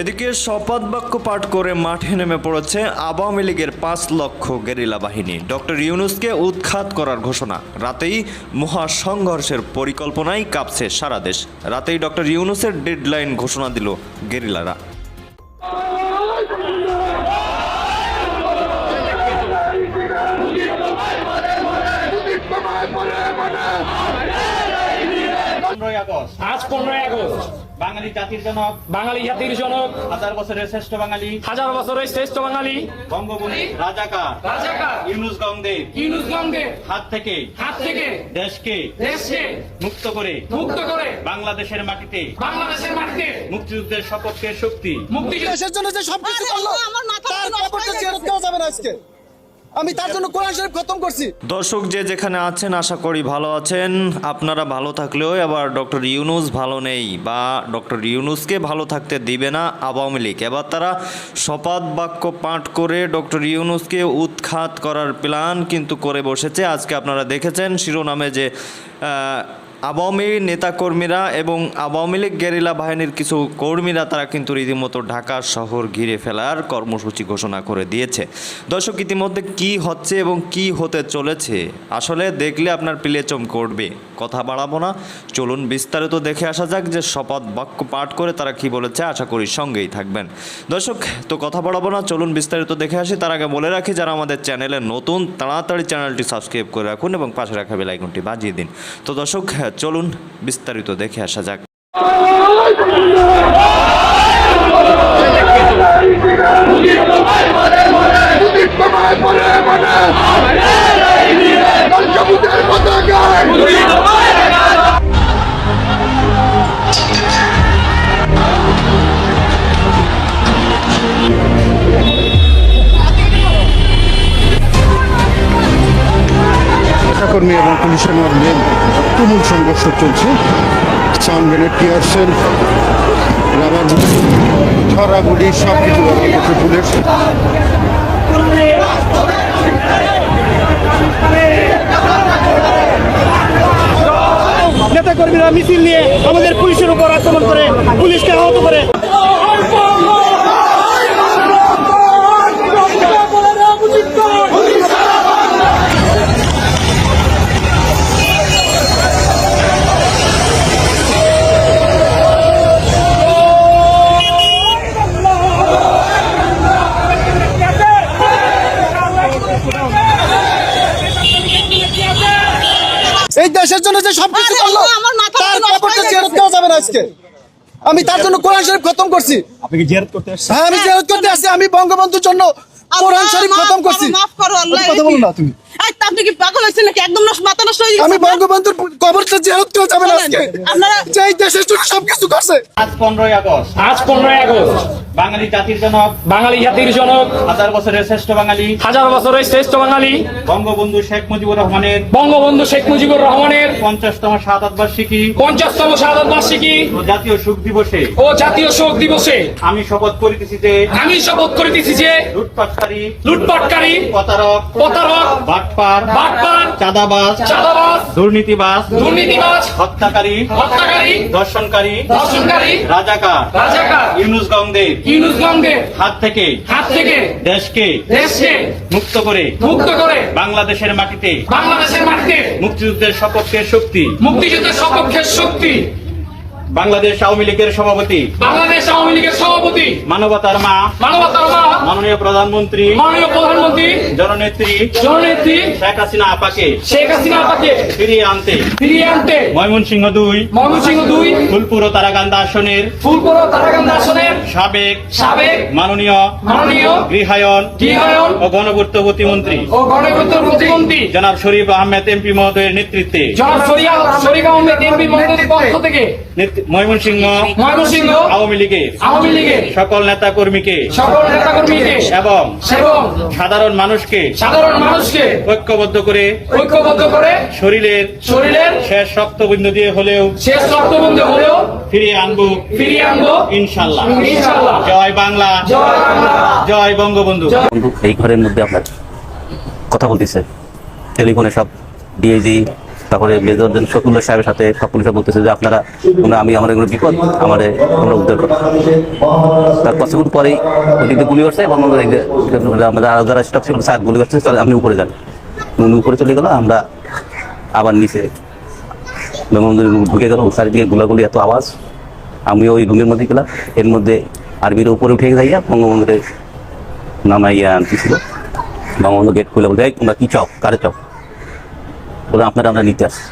এদিকে শপথ বাক্য পাঠ করে মাঠে নেমে পড়েছে আওয়ামী লীগের পাঁচ লক্ষ গেরিলা বাহিনী। ডক্টর ইউনুসকে উৎখাত করার ঘোষণা। রাতেই মহাসংঘর্ষের পরিকল্পনায় কাঁপছে সারা দেশ। রাতেই ডক্টর ইউনুসের ডেডলাইন ঘোষণা দিল গেরিলারা। আজ পনেরোই আগস্ট। বাঙালি জাতির জনক বাঙালি জাতির জনক হাজার বছরের শ্রেষ্ঠ বাঙালি হাজার বছরের শ্রেষ্ঠ বাঙালি বঙ্গবন্ধু রাজাকার রাজাকার ইউনুস গঙ্গের ইউনুস গঙ্গের হাত থেকে হাত থেকে দেশকে দেশকে মুক্ত করে মুক্ত করে বাংলাদেশের মাটিতে বাংলাদেশের মাটিতে মুক্তিযুদ্ধের সপক্ষের শক্তি মুক্তিযুদ্ধ দেশের জন্য যে সবকিছু করল তার দেওয়া যাবে না আজকে। আমি তার জন্য কোরআন শরীফ খতম করছি। দর্শক, যে যেখানে আছেন, আশা করি ভালো আছেন। আপনারা ভালো থাকলেও এবার ডক্টর ইউনুস ভালো নেই বা ডক্টর ইউনুসকে ভালো থাকতে দিবে না আওয়ামী লীগ। এবার তারা শপথ বাক্য পাঠ করে ডক্টর ইউনুসকে উৎখাত করার প্ল্যান কিন্তু করে বসেছে। আজকে আপনারা দেখেছেন শিরোনামে যে আওয়ামী নেতাকর্মীরা এবং আওয়ামী লীগ গেরিলা বাহিনীর কিছু কর্মীরা তারা কিন্তু রীতিমতো ঢাকা শহর ঘিরে ফেলার কর্মসূচি ঘোষণা করে দিয়েছে। দর্শক, ইতিমধ্যে কি হচ্ছে এবং কি হতে চলেছে? আসলে দেখলে আপনার পিলে চমকে করবে কথা বাড়াবো না। চলুন বিস্তারিত দেখে আসা যাক যে শপথ বাক্য পাঠ করে তারা কি বলেছে। আশা করি সঙ্গেই থাকবেন। দর্শক, তো কথা বাড়াবো না। চলুন বিস্তারিত দেখে আসি। তার আগে বলে রাখি, যারা আমাদের চ্যানেলে নতুন, তাড়াতাড়ি চ্যানেলটি সাবস্ক্রাইব করে রাখুন এবং পাশে রাখা বেল আইকনটি বাজিয়ে দিন। তো দর্শক চলুন বিস্তারিত দেখে আসা যাক। নেতাকর্মী এবং পুলিশের মধ্যে তুমুল সংঘর্ষ চলছে। Sound grenade tear shell rubber ছড়াগুলি সব কিছু ব্যবহার করছে পুলিশ। নেতা কর্মীরা মিছিল নিয়ে আমাদের পুলিশের উপর আক্রমণ করে, পুলিশকে আহত করে। আজকে? আমি তার জন্য কোরআন শরীফ খতম করছি। আপনি কি জিয়ারত করতে আসছেন? হ্যাঁ আমি জিয়ারত করতে আসছি আমি বঙ্গবন্ধুর জন্য কোরআন শরীফ খতম করছি। মাফ করো, আল্লাহ, কথা বলো না তুমি। আপনি কি পাগল হয়েছেন নাকি? একদম মাথা নষ্ট হয়ে আমি বঙ্গবন্ধুর কবরটা জিয়ারত দেওয়া যাবে আজকে। আপনারা- যে দেশের জন্য সবকিছু করছে। আজ পনেরোই আগস্ট। আজ পনেরোই আগস্ট। বাঙালি জাতির জনক। বাঙালি জাতির জনক। হাজার বছরের শ্রেষ্ঠ বাঙালি। হাজার বছরের শ্রেষ্ঠ বাঙালি। বঙ্গবন্ধু শেখ মুজিবুর রহমানের। বঙ্গবন্ধু শেখ মুজিবুর রহমানের। পঞ্চাশতম শাহাদ বার্ষিকী পঞ্চাশতম শাহাদ বার্ষিকী ও জাতীয় শোক দিবসে। ও জাতীয় শোক দিবসে। আমি শপথ করিতেছি যে আমি শপথ করিতেছি যে লুটপাটকারী লুটপাটকারী প্রতারক প্রতারক বাটপার বাটপার চাঁদাবাজ চাঁদাবাজ দুর্নীতিবাজ দুর্নীতিবাজ হত্যাকারী হত্যাকারী দর্শনকারী ধর্ষণকারী রাজাকার রাজাকার ইউনুস ইউনুস হাত থেকে হাত থেকে দেশকে দেশকে মুক্ত করে মুক্ত করে বাংলাদেশের মাটিতে বাংলাদেশের মাটিতে মুক্তিযুদ্ধের সপক্ষের শক্তি মুক্তিযুদ্ধের সপক্ষের শক্তি বাংলাদেশ আওয়ামী লীগের সভাপতি। বাংলাদেশ আওয়ামী লীগের সভাপতি। মানবতার মা। মানবতার মা। মাননীয় প্রধানমন্ত্রী। মাননীয় প্রধানমন্ত্রী। জননেত্রী। জননেত্রী। শেখ হাসিনা আপাকে। শেখ হাসিনা আপাকে। ফিরিয়ে আনতে। ফিরিয়ে আনতে। ময়মনসিংহ দুই। ময়মনসিংহ দুই। ফুলপুর ও তারাকান্দা আসনের। ফুলপুর ও তারাকান্দা আসনের। সাবেক। সাবেক। মাননীয়। মাননীয়। গৃহায়ন। গৃহায়ন। ও গণপূর্ত প্রতিমন্ত্রী ও গণতন্ত্র প্রতিমন্ত্রী জনাব শরীফ আহমেদ এমপি মহোদয়ের নেতৃত্বে। জনাব শরিয়া শরীফ আহমেদ এমপি মন্ত্রীর পক্ষ থেকে। ময়মনসিংহ ময়মনসিংহ আওয়ামী লীগের আওয়ামী লীগের সকল নেতা কর্মীকে সকল নেতাকর্মীকে এবং এবং সাধারণ মানুষকে সাধারণ মানুষকে ঐক্যবদ্ধ করে ঐক্যবদ্ধ করে শরীরের শরীরের শেষ রক্তবিন্দু দিয়ে হলেও শেষ রক্তবন্ধু হলেও ফিরিয়ে আনব। ফিরিয়ে আনব। ইনশাল্লাহ ইনশাআল্লাহ। জয় বাংলা। জয় বাংলা। জয় বঙ্গবন্ধু। এই ঘরের মধ্যে আপনার কথা বলতেছে। টেলিফোনে সব ডিআইজি তারপরে মেজর শকুল্লা সাহেবের সাথে সব পুলিশরা বলতেছে যে আপনারা তোমরা আমি আমার এগুলো বিপদ আমার তোমরা উদ্ধার করো। তার সেকেন্ড পরেই ওদিকে গুলি করছে এবং আরও যারা স্টাফ ছিল স্যার গুলি করছে তাহলে আপনি উপরে যান। উনি উপরে চলে গেল আমরা আবার নিচে ঢুকে গেল চারিদিকে গুলাগুলি এত আওয়াজ। আমি ওই রুমের মধ্যে গেলাম এর মধ্যে আরবির উপরে উঠে যাইয়া বঙ্গবন্ধুকে নামাইয়া আনতেছিল। বঙ্গবন্ধু গেট খুলে বলতে "এই, তোমরা কি চক কারে চাও? বলে আপনারা আমরা নিতে আসি।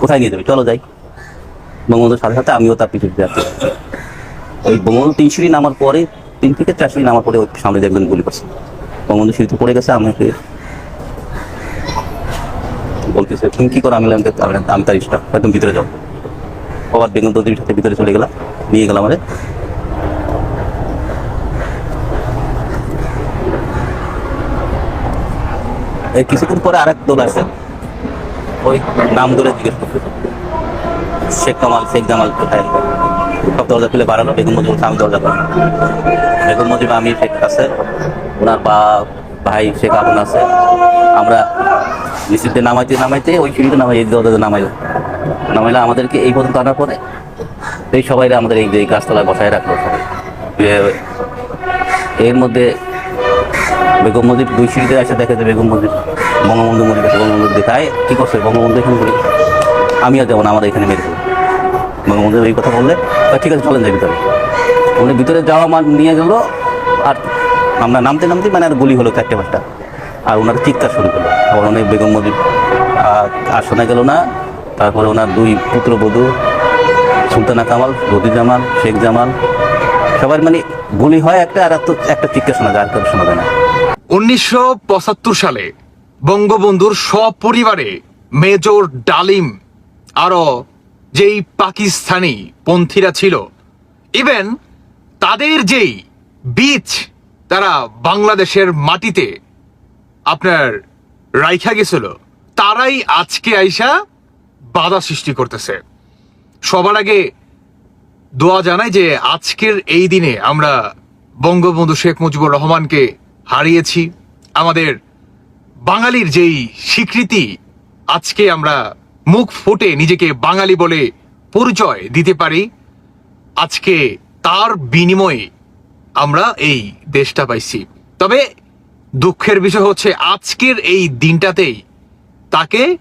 কোথায় নিয়ে যাবে? চলো যাই। বঙ্গবন্ধুর সাথে সাথে আমিও তার পিছনে যাচ্ছি। ওই বঙ্গবন্ধু তিন সিঁড়ি নামার পরে, তিন থেকে চার সিঁড়ি নামার পরে ওই সামনে দেখবেন গুলি করছে। বঙ্গবন্ধু সিঁড়িতে পড়ে গেছে, আমাকে বলতেছে, তুমি কি করো? আমি "আমি- তার স্টাফ একদম ভিতরে যাও। আবার বেগুন চৌধুরীর সাথে ভিতরে চলে গেলাম, নিয়ে গেলাম এই কিছুক্ষণ পরে আরেক দোল আসে। ওই নাম ধরে জিজ্ঞেস করতে শেখ কামাল, শেখ জামাল কোথায়? সব দরজা খুলে বাড়ানো বেগম মজিব সামনে দরজা খুলে বেগম মজিব, আমি, শেখ আছে। ওনার বা ভাই, শেখ আবুল আছে। আমরা নিশ্চিতে নামাইতে নামাইতে ওই সিঁড়িতে নামাই, এই দরজাতে নামাইলো নামাইলে আমাদেরকে এই পর্যন্ত আনার পরে এই সবাই আমাদের এই যে গাছতলায় বসায় রাখল এর মধ্যে বেগম মজিব দুই সিঁড়িতে এসে দেখা যায় বেগম মজিব বঙ্গবন্ধু মজিব আছে বঙ্গবন্ধু দেখায় কী করছে? বঙ্গবন্ধু এখানে বলি আমি আর যাব না আমাদের এখানে মেরে দেবো। বঙ্গবন্ধু এই কথা বললে "তা ঠিক আছে চলেন যাই ভিতরে। বলে ভিতরে যাওয়া মান নিয়ে গেল আর আমরা নামতে নামতে মানে আর গুলি হলো চারটে পাঁচটা। আর ওনার চিৎকার শুরু করল আবার অনেক বেগম আহ, আর শোনা গেল না। তারপরে ওনার দুই পুত্রবধূ সুলতানা কামাল রদি জামাল শেখ জামাল। সবার মানে গুলি হয় একটা আর একটা চিৎকার শোনা যায় আর কারও শোনা যায় না। উনিশশো পঁচাত্তর সালে বঙ্গবন্ধুর সপরিবারে মেজর ডালিম, আরও যেই পাকিস্তানি পন্থীরা ছিল, ইভেন তাদের যেই বীজ তারা বাংলাদেশের মাটিতে আপনার রাইখা গেছিল, তারাই আজকে আইসা বাধা সৃষ্টি করতেছে। সবার আগে দোয়া জানাই যে আজকের এই দিনে আমরা বঙ্গবন্ধু শেখ মুজিবুর রহমানকে হারিয়েছি, আমাদের বাঙালির যেই স্বীকৃতি, আজকে আমরা মুখ ফুটে নিজেকে বাঙালি বলে পরিচয় দিতে পারি, আজকে তার বিনিময়ে আমরা এই দেশটা পাইছি। তবে দুঃখের বিষয় হচ্ছে, আজকের এই দিনটাতেই তাকে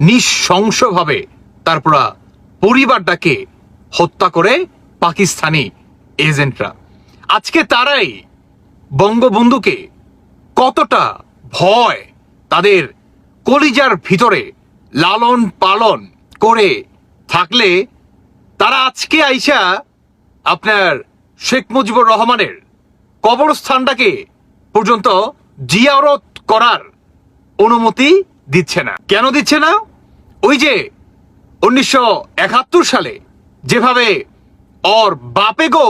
নিঃশংসভাবে তার পুরা পরিবারটাকে হত্যা করে পাকিস্তানি এজেন্টরা। আজকে তারাই বঙ্গবন্ধুকে কতটা ভয় তাদের কলিজার ভিতরে লালন পালন করে থাকলে তারা আজকে আইসা আপনার শেখ মুজিবুর রহমানের কবরস্থানটাকে পর্যন্ত জিয়ারত করার অনুমতি দিচ্ছে না। কেন দিচ্ছে না? ওই যে উনিশশো একাত্তর সালে যেভাবে ওর বাপে গো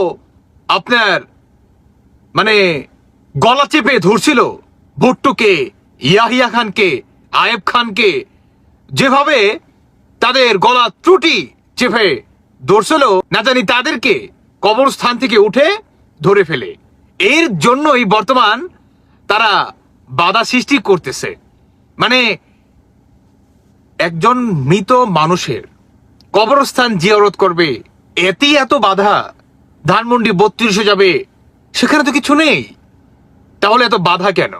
আপনার মানে গলা চেপে ধরছিল ভুট্টুকে ইয়াহিয়া খানকে, আয়েব খানকে যেভাবে তাদের গলা ত্রুটি চেপে ধরছিল, না জানি তাদেরকে কবরস্থান থেকে উঠে ধরে ফেলে। এর জন্যই বর্তমান তারা বাধা সৃষ্টি করতেছে। মানে একজন মৃত মানুষের কবরস্থান জিয়ারত করবে, এতেই এত বাধা, ধানমন্ডি বত্রিশে যাবে, সেখানে তো কিছু নেই। তাহলে এত বাধা কেন?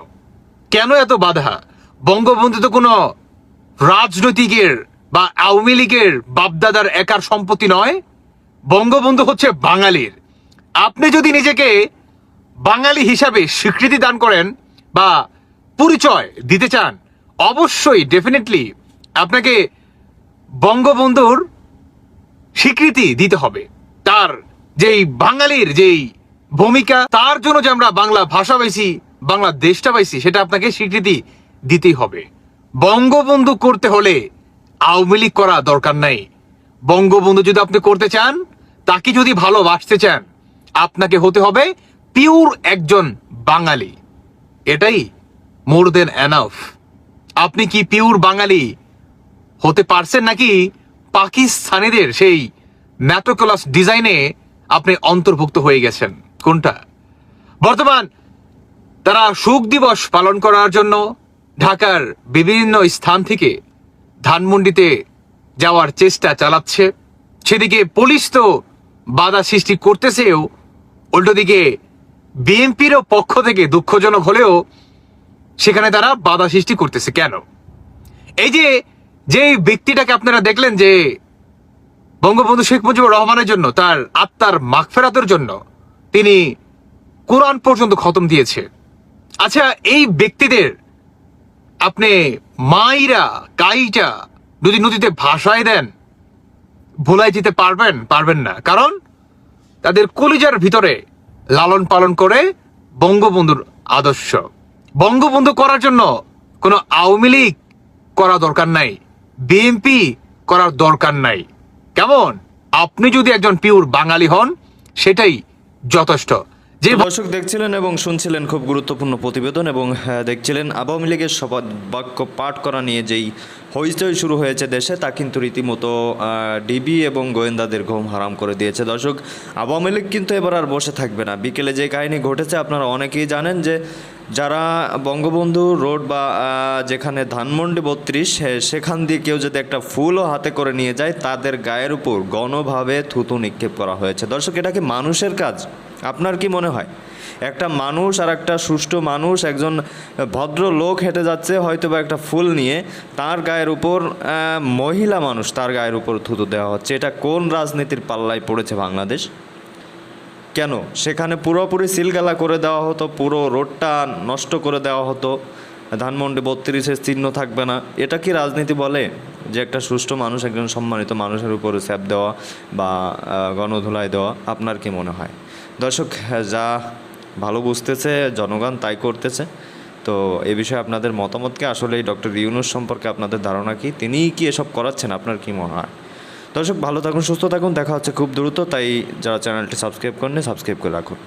কেন এত বাধা? বঙ্গবন্ধু তো কোনো রাজনৈতিকের বা আওয়ামী লীগের বাপদাদার একার সম্পত্তি নয়, বঙ্গবন্ধু হচ্ছে বাঙালির। আপনি যদি নিজেকে বাঙালি হিসাবে স্বীকৃতি দান করেন বা পরিচয় দিতে চান, অবশ্যই ডেফিনেটলি আপনাকে বঙ্গবন্ধুর স্বীকৃতি দিতে হবে। তার যেই বাঙালির যেই ভূমিকা, তার জন্য যে আমরা বাংলা ভাষা পাইছি বাংলা দেশটা পাইছি, সেটা আপনাকে স্বীকৃতি দিতেই হবে। বঙ্গবন্ধু করতে হলে আওয়ামী লীগ করা দরকার নাই। বঙ্গবন্ধু যদি আপনি করতে চান, তাকে যদি ভালোবাসতে চান, আপনাকে হতে হবে পিওর একজন বাঙালি। এটাই মোর দেন এনাফ। আপনি কি পিওর বাঙালি হতে পারছেন নাকি পাকিস্তানিদের সেই ম্যাটোকলাস ডিজাইনে আপনি অন্তর্ভুক্ত হয়ে গেছেন? কোনটা? বর্তমান তারা শোক দিবস পালন করার জন্য ঢাকার বিভিন্ন স্থান থেকে ধানমন্ডিতে যাওয়ার চেষ্টা চালাচ্ছে। সেদিকে পুলিশ তো বাধা সৃষ্টি করতেছেও উল্টো দিকে বিএনপিরও পক্ষ থেকে দুঃখজনক হলেও সেখানে তারা বাধা সৃষ্টি করতেছে কেন? এই যে যে ব্যক্তিটাকে আপনারা দেখলেন যে বঙ্গবন্ধু শেখ মুজিবুর রহমানের জন্য, তার আত্মার মাগফেরাতের জন্য তিনি কোরআন পর্যন্ত খতম দিয়েছে। আচ্ছা এই ব্যক্তিদের আপনি মাইরা, কাইটা যদি নদীতে ভাসায় দেন ভোলাই যেতে পারবেন পারবেন না। কারণ তাদের কলিজার ভিতরে লালন পালন করে বঙ্গবন্ধুর আদর্শ। বঙ্গবন্ধু করার জন্য কোনো আওয়ামী লীগ করা দরকার নাই, বিএনপি করার দরকার নাই। কেমন? আপনি যদি একজন পিওর বাঙালি হন, সেটাই যথেষ্ট। যে দর্শক দেখছিলেন এবং শুনছিলেন খুব গুরুত্বপূর্ণ প্রতিবেদন এবং আহ, দেখছিলেন আওয়ামী লীগের শপথ বাক্য পাঠ করা নিয়ে যেই হইচই শুরু হয়েছে দেশে তা কিন্তু রীতিমতো ডিবি এবং গোয়েন্দাদের ঘুম হারাম করে দিয়েছে। দর্শক আওয়ামী লীগ কিন্তু এবার আর বসে থাকবে না। বিকেলে যে কাহিনী ঘটেছে আপনারা অনেকেই জানেন যে যারা বঙ্গবন্ধু রোড বা যেখানে ধানমন্ডি বত্রিশ সেখান দিয়ে কেউ যদি একটা ফুলও হাতে করে নিয়ে যায় তাদের গায়ের উপর গণভাবে থুতু নিক্ষেপ করা হয়েছে। দর্শক এটা কি মানুষের কাজ? আপনার কি মনে হয়? একটা মানুষ আর একটা সুষ্ঠু মানুষ একজন ভদ্র লোক হেঁটে যাচ্ছে হয়তো বা একটা ফুল নিয়ে তার গায়ের উপর মহিলা মানুষ তার গায়ের উপর থুতু দেওয়া হচ্ছে। এটা কোন রাজনীতির পাল্লায় পড়েছে বাংলাদেশ? কেন? সেখানে পুরোপুরি সিলগালা করে দেওয়া হতো পুরো রোডটা নষ্ট করে দেওয়া হতো ধানমন্ডি বত্রিশের চিহ্ন থাকবে না। এটা কি রাজনীতি বলে? যে একটা সুষ্ঠু মানুষ একজন সম্মানিত মানুষের উপরে স্যাপ দেওয়া বা আহ, গণধুলাই দেওয়া আপনার কি মনে হয়? দর্শক, যা ভালো বুঝতেছে, জনগণ তাই করতেছে। তো এ বিষয়ে আপনাদের মতামতকে আসলে এই ডক্টর ইউনুস সম্পর্কে আপনাদের ধারণা কি? তিনিই কি এসব করাচ্ছেন? আপনার কি মনে হয়? দর্শক, ভালো থাকুন, সুস্থ থাকুন। দেখা হচ্ছে খুব দ্রুত। তাই যারা চ্যানেলটি সাবস্ক্রাইব করেন সাবস্ক্রাইব করে রাখুন।